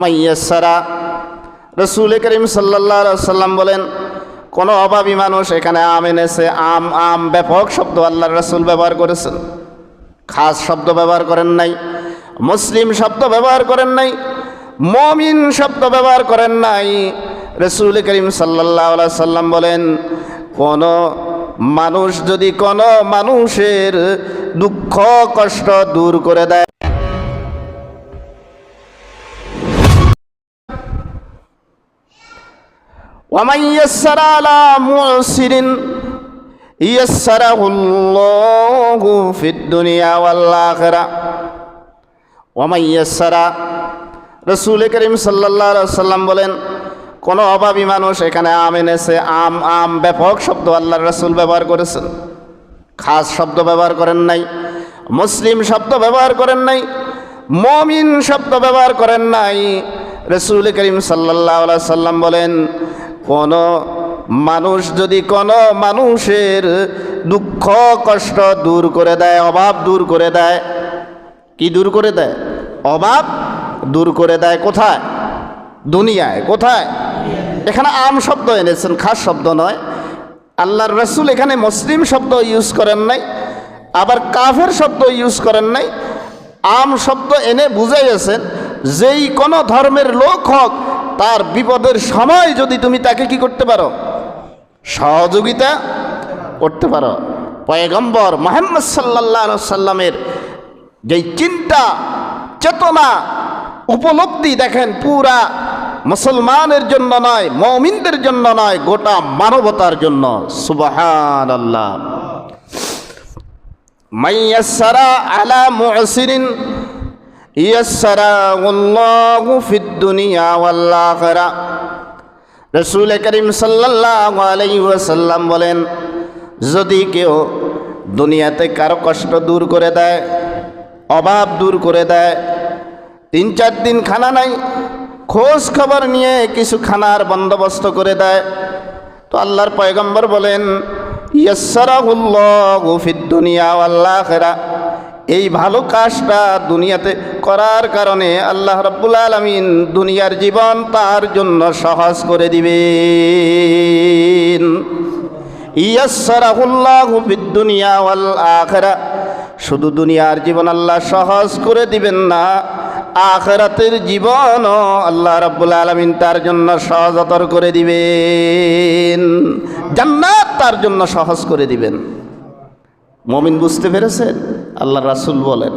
মাইয়াসারা। রসুল করিম সাল্লাহ সাল্লাম বলেন, কোনো অভাবী মানুষ এখানে আম এনেছে, আম আম ব্যাপক শব্দ আল্লাহ রসুল ব্যবহার করেছেন। খাস শব্দ ব্যবহার করেন নাই, মুসলিম শব্দ ব্যবহার করেন নাই, মমিন শব্দ ব্যবহার করেন নাই। রসুল করিম সাল্লাহ সাল্লাম বলেন, কোনো মানুষ যদি কোনো মানুষের দুঃখ, কষ্ট দূর করে দেয় ومن يسر على معسر يسره الله في الدنيا والآخرة ومن يسر রসুল করিম সাল্লাহ সাল্লাম বলেন কোনো অভাবী মানুষ এখানে আম এনেছে আম আম ব্যাপক শব্দ আল্লাহ রসুল ব্যবহার করেছেন খাস শব্দ ব্যবহার করেন নাই মুসলিম শব্দ ব্যবহার করেন নাই মমিন শব্দ ব্যবহার করেন নাই রসুল করিম সাল্লাহ সাল্লাম বলেন কোনো মানুষ যদি কোনো মানুষের দুঃখ, কষ্ট দূর করে দেয়, অভাব দূর করে দেয়, কি দূর করে দেয়? অভাব দূর করে দেয় কোথায়? দুনিয়ায়। কোথায়? এখানে আম শব্দ এনেছেন, খাস শব্দ নয়। আল্লাহর রসুল এখানে মুসলিম শব্দ ইউজ করেন নাই, আবার কাফের শব্দ ইউজ করেন নাই। আম শব্দ এনে বুঝাইয়েছেন, যেই কোনো ধর্মের লোক হোক তার বিপদের সময় যদি তুমি তাকে কি করতে পারো? সহযোগিতা করতে পারো। পয়গম্বর মোহাম্মদ সাল্লাহ সাল্লামের যেই চিন্তা, চেতনা, উপলব্ধি দেখেন, পুরা মুসলমানের জন্য নয়, মমিনদের জন্য নয়, গোটা মানবতার জন্য। সুবাহান আল্লাহ মাইয়াসারা আলা মুসিরিন রসুল বলেন, যদি কেউ দুনিয়াতে কারও কষ্ট দূর করে দেয়, অভাব দূর করে দেয়, তিন চার দিন খানা নাই, খোঁজ খবর নিয়ে কিছু খানার বন্দোবস্ত করে দেয়, তো আল্লাহর পয়গম্বর বলেন ইয়াসারাহুল্লাহু দুনিয়া ওয়াল আখিরা। এই ভালো কাজটা দুনিয়াতে করার কারণে আল্লাহ রব্বুল আলমিন দুনিয়ার জীবন তার জন্য সহজ করে ওয়াল আখিরা। শুধু দুনিয়ার জীবন আল্লাহ সহজ করে দিবেন না, আখরাতের জীবনও আল্লাহ রাব্বুল আলমিন তার জন্য সহজতর করে দিবেন। জান্নাত তার জন্য সহজ করে দিবেন। মমিন বুঝতে পেরেছেন? আল্লাহ রাসুল বলেন।